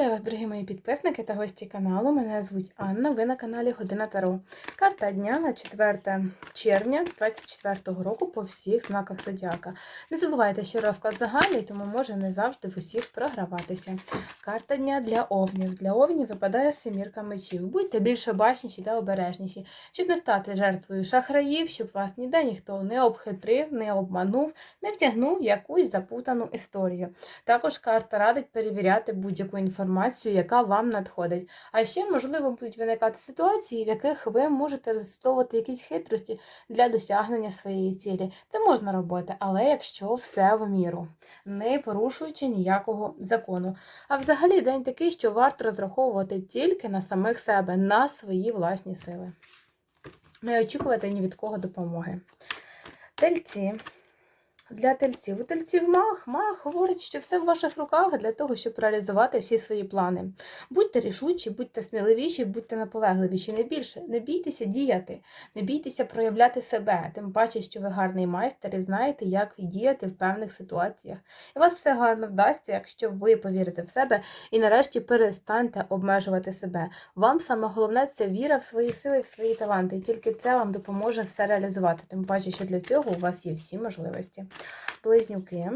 Вітаю вас, дорогі мої підписники та гості каналу. Мене звуть Анна. Ви на каналі Година Таро. Карта дня на 4 червня 2024 року по всіх знаках зодіака. Не забувайте, що розклад загальний, тому може не завжди в усіх програватися. Карта дня для овнів. Для овнів випадає семірка мечів. Будьте більш обачніші та обережніші, щоб не стати жертвою шахраїв, щоб вас ніде ніхто не обхитрив, не обманув, не втягнув якусь запутану історію. Також карта радить перевіряти будь-яку інформацію, яка вам надходить. А ще, можливо, будуть виникати ситуації, в яких ви можете застосовувати якісь хитрості для досягнення своєї цілі. Це можна робити, але якщо все в міру, не порушуючи ніякого закону. А взагалі день такий, що варто розраховувати тільки на самих себе, на свої власні сили. Не очікувати ні від кого допомоги. Тельці. Для тельців. У тельців мах. Мах говорить, що все в ваших руках для того, щоб реалізувати всі свої плани. Будьте рішучі, будьте сміливіші, будьте наполегливіші. Не більше. Не бійтеся діяти, не бійтеся проявляти себе. Тим паче, що ви гарний майстер і знаєте, як діяти в певних ситуаціях. І вас все гарно вдасться, якщо ви повірите в себе і нарешті перестаньте обмежувати себе. Вам саме головне це віра в свої сили, в свої таланти. І тільки це вам допоможе все реалізувати. Тим паче, що для цього у вас є всі можливості близнюки.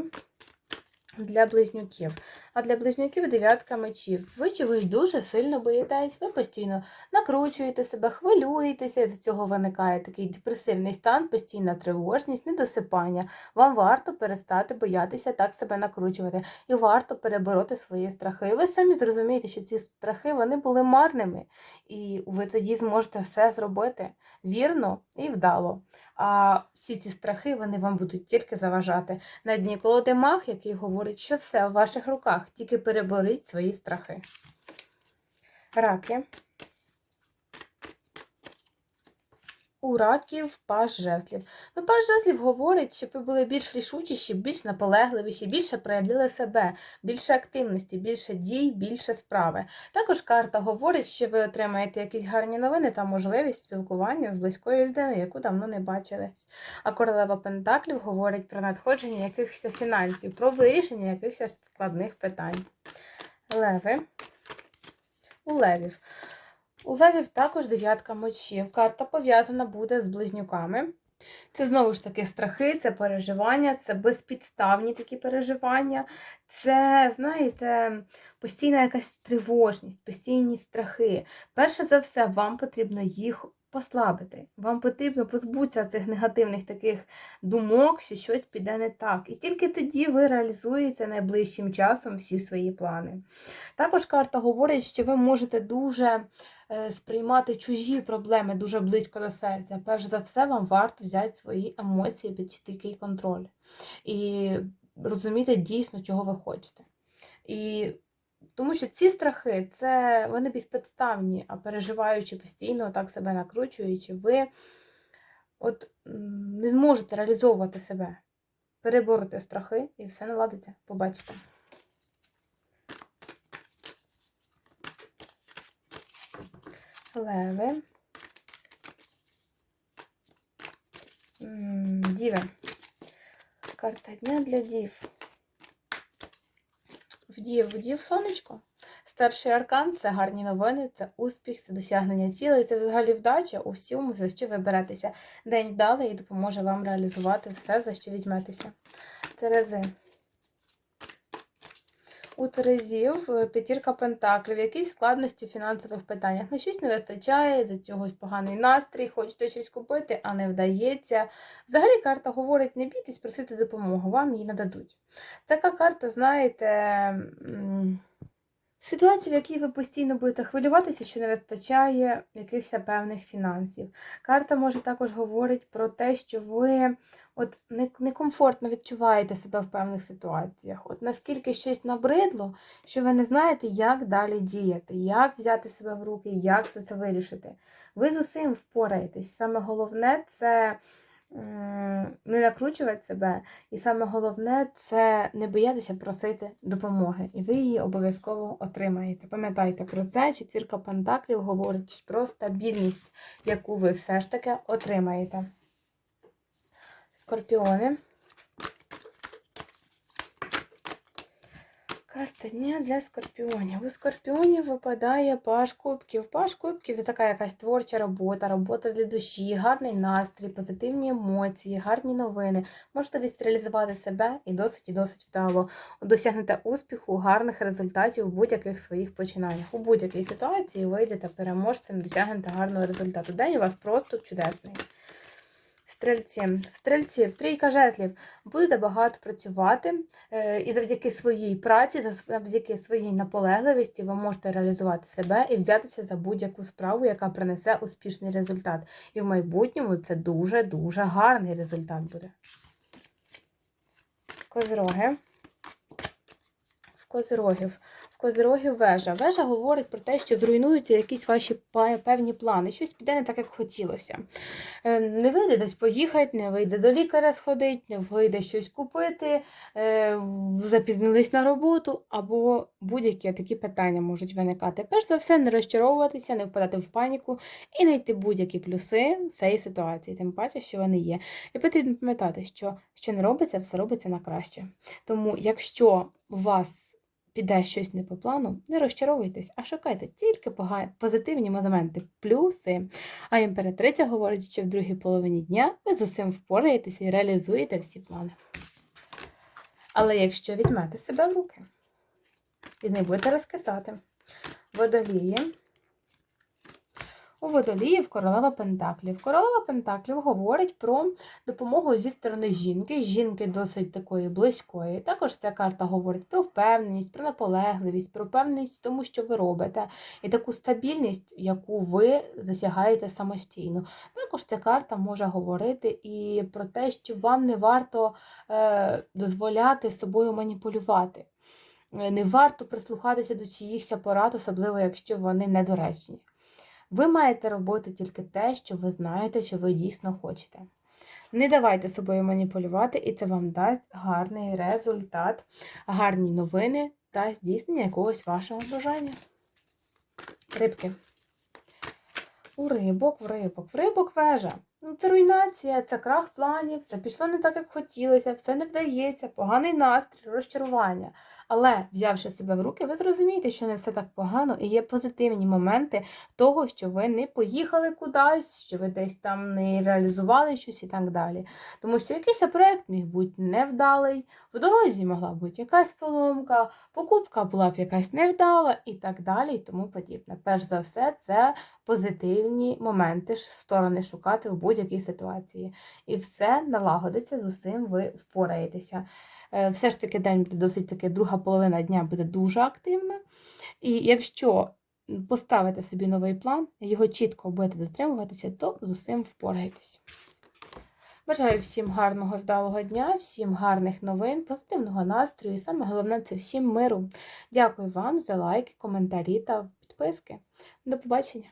Для близнюків. А для близнюків дев'ятка мечів. Ви чогось дуже сильно боїтесь, ви постійно накручуєте себе, хвилюєтеся, з цього виникає такий депресивний стан, постійна тривожність, недосипання. Вам варто перестати боятися так себе накручувати. І варто перебороти свої страхи. Ви самі зрозумієте, що ці страхи вони були марними. І ви тоді зможете все зробити вірно і вдало. А всі ці страхи вони вам будуть тільки заважати. На дні колоди мах, який говорить, що все в ваших руках, тільки переборіть свої страхи. Раки. У раків паж жезлів. Ну, паж жезлів говорить, щоб ви були більш рішучіші, більш наполегливіші, більше проявляли себе, більше активності, більше дій, більше справи. Також карта говорить, що ви отримаєте якісь гарні новини та можливість спілкування з близькою людиною, яку давно не бачили. А королева Пентаклів говорить про надходження якихось фінансів, про вирішення якихось складних питань. Леви. У левів. У левів також дев'ятка мечів. Карта пов'язана буде з близнюками. Це знову ж таки страхи, це переживання, це безпідставні такі переживання. Це, знаєте, постійна якась тривожність, постійні страхи. Перше за все, вам потрібно їх послабити. Вам потрібно позбутися цих негативних таких думок, що щось піде не так. І тільки тоді ви реалізуєте найближчим часом всі свої плани. Також карта говорить, що ви можете дуже сприймати чужі проблеми дуже близько до серця. Перш за все, вам варто взяти свої емоції під такий контроль і розуміти дійсно, чого ви хочете. І тому що ці страхи, це вони безпідставні, а переживаючи постійно, так себе накручуючи, ви от не зможете реалізовувати себе. Перебороти страхи і все наладиться. Побачите. Леви. Діви. Карта дня для дів. В дів, в дів сонечко. Старший аркан це гарні новини, це успіх, це досягнення цілей, це взагалі вдача у всьому, за що ви беретеся. День вдалий і допоможе вам реалізувати все, за що візьметеся. Терези. У Терезів е, п'ятірка пентаклів, якісь складності в фінансових питаннях. На щось не вистачає, за цього поганий настрій, хочете щось купити, а не вдається. Взагалі карта говорить, не бійтесь просити допомогу, вам її нададуть. Така карта, знаєте, ситуація, в якій ви постійно будете хвилюватися, що не вистачає якихось певних фінансів. Карта може також говорить про те, що ви от некомфортно відчуваєте себе в певних ситуаціях. От наскільки щось набридло, що ви не знаєте, як далі діяти, як взяти себе в руки, як все це вирішити. Ви з усім впораєтесь. Саме головне це не накручувати себе, і саме головне це не боятися просити допомоги. І ви її обов'язково отримаєте. Пам'ятайте про це, четвірка пентаклів говорить про стабільність, яку ви все ж таки отримаєте. Скорпіони. Карта дня для скорпіонів. У скорпіонів випадає паш кубків. Паш кубків це така якась творча робота, робота для душі, гарний настрій, позитивні емоції, гарні новини. Можливість реалізувати себе і досить і досить вдало. Досягнете успіху, гарних результатів у будь-яких своїх починаннях. У будь-якій ситуації вийдете переможцем, досягнете гарного результату. День у вас просто чудесний. Стрельці, стрельців, трійка жезлів. Будете багато працювати, е, і завдяки своїй праці, завдяки своїй наполегливості, ви можете реалізувати себе і взятися за будь-яку справу, яка принесе успішний результат. І в майбутньому це дуже-дуже гарний результат буде. Козроги. В козирогів. Козирогів вежа. Вежа говорить про те, що зруйнуються якісь ваші певні плани, щось піде не так, як хотілося. Е, Не вийде десь поїхати, не вийде до лікаря сходити, не вийде щось купити, е, запізнились на роботу, або будь-які такі питання можуть виникати. Перш за все, не розчаровуватися, не впадати в паніку і знайти будь-які плюси цієї ситуації, тим паче, що вони є. І потрібно пам'ятати, що що не робиться, все робиться на краще. Тому, якщо у вас піде щось не по плану, не розчаровуйтесь, а шукайте тільки позитивні моменти, плюси. А імператриця говорить, що в другій половині дня ви з усім впораєтеся і реалізуєте всі плани. Але якщо візьмете себе в руки і не будете розкисати, водолії. У водоліїв королева Пентаклів. Королева Пентаклів говорить про допомогу зі сторони жінки, жінки досить такої близької. Також ця карта говорить про впевненість, про наполегливість, про впевненість в тому, що ви робите, і таку стабільність, яку ви засягаєте самостійно. Також ця карта може говорити і про те, що вам не варто е, дозволяти собою маніпулювати. Е, Не варто прислухатися до чиїхось порад, особливо якщо вони недоречні. Ви маєте робити тільки те, що ви знаєте, що ви дійсно хочете. Не давайте собою маніпулювати, і це вам дасть гарний результат, гарні новини та здійснення якогось вашого бажання. Рибки. У рибок, в рибок, в рибок вежа. Ну, це руйнація, це крах планів, все пішло не так, як хотілося, все не вдається, поганий настрій, розчарування. Але, взявши себе в руки, ви зрозумієте, що не все так погано і є позитивні моменти того, що ви не поїхали кудись, що ви десь там не реалізували щось і так далі. Тому що якийсь проект міг бути невдалий, в дорозі могла бути якась поломка, покупка була б якась невдала і так далі, і тому подібне. Перш за все, це позитивні моменти, сторони шукати в будь-якій ситуації. І все налагодиться, з усім ви впораєтеся. Е, Все ж таки день буде досить таки, друга половина дня буде дуже активна. І якщо поставите собі новий план, його чітко будете дотримуватися, то з усім впораєтесь. Бажаю всім гарного вдалого дня, всім гарних новин, позитивного настрою і саме головне це всім миру. Дякую вам за лайки, коментарі та підписки. До побачення!